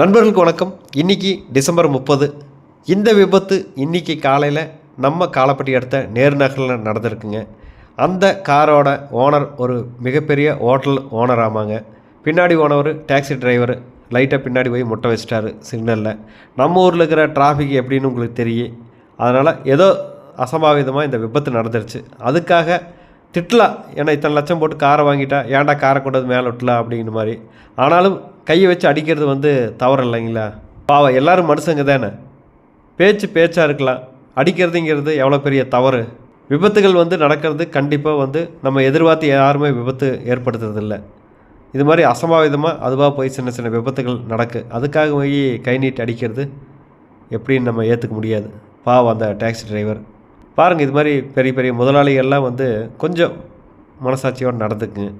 நண்பர்களுக்கு வணக்கம். இன்றைக்கி டிசம்பர் முப்பது. இந்த விபத்து இன்னைக்கு காலையில் நம்ம காலப்பட்டி அடுத்த நேர்நகரில் நடந்திருக்குங்க. அந்த காரோட ஓனர் ஒரு மிகப்பெரிய ஹோட்டல் ஓனர் ஆமாங்க. பின்னாடி ஓனவர் டாக்ஸி டிரைவர் லைட்டாக பின்னாடி போய் முட்டை வச்சிட்டாரு சிக்னலில். நம்ம ஊரில் இருக்கிற டிராஃபிக் எப்படின்னு உங்களுக்கு தெரியும். அதனால் ஏதோ அசம்பாவிதமாக இந்த விபத்து நடந்துருச்சு. அதுக்காக திட்டலாம் ஏன்னா இத்தனை லட்சம் போட்டு காரை வாங்கிட்டா ஏன்டா காரை கொண்டு வந்து மேலே விட்டலாம் அப்படிங்கிற மாதிரி. ஆனாலும் கையை வச்சு அடிக்கிறது வந்து தவறு இல்லைங்களா? பாவம் எல்லாரும் மனுஷங்க தானே? பேச்சு பேச்சாக இருக்கலாம். அடிக்கிறதுங்கிறது எவ்வளோ பெரிய தவறு? விபத்துகள் வந்து நடக்கிறது கண்டிப்பாக வந்து நம்ம எதிர்பார்த்து யாருமே விபத்து ஏற்படுத்துறதில்ல. இது மாதிரி அசம்பாவிதமாக அதுவாக போய் சின்ன சின்ன விபத்துகள் நடக்கு. அதுக்காக போய் கை நீட்டி அடிக்கிறது எப்படின்னு நம்ம ஏற்றுக்க முடியாது. பாவம் அந்த டாக்ஸி டிரைவர். பாருங்கள் இது மாதிரி பெரிய பெரிய முதலாளிகள்லாம் வந்து கொஞ்சம் மனசாட்சியோடு நடந்துக்குங்க.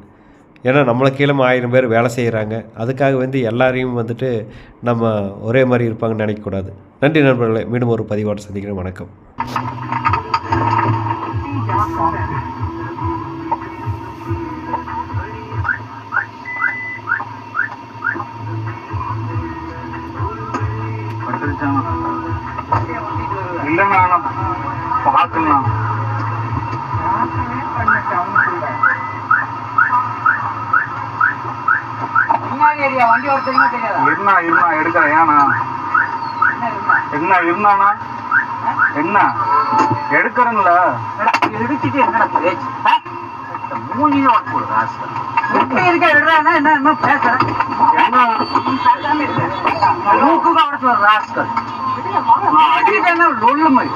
ஏன்னா நம்மளை கீழே ஆயிரம் பேர் வேலை செய்கிறாங்க அதுக்காக வந்து எல்லாரையும் வந்துட்டு நம்ம ஒரே மாதிரி இருப்பாங்கன்னு நினைக்கக்கூடாது நன்றி நண்பர்களே மீண்டும் ஒரு பதிவோடு சந்திக்கிறேன் வணக்கம் இல்லைண்ணா நான் பார்க்கலாம் வண்டி ஓட்ட தெரியுமா தெரியாதா? இருந்தா இருந்தா எடுக்கிறேன் ஏண்ணா என்ன இருந்தாண்ணா என்ன எடுக்கிறேன்ல. இடிச்சிட்டு என்னடா பேச்சு மூஞ்சியும் ஓட்ட போடு ராஸ்கல் எப்படி இருக்க விடுறானா என்ன என்ன பேசுறேன் என்ன? மூக்குக்கு அவருக்கு ஒரு ராஸ்கல். நான் அடி என்ன லொல்லு மாதிரி.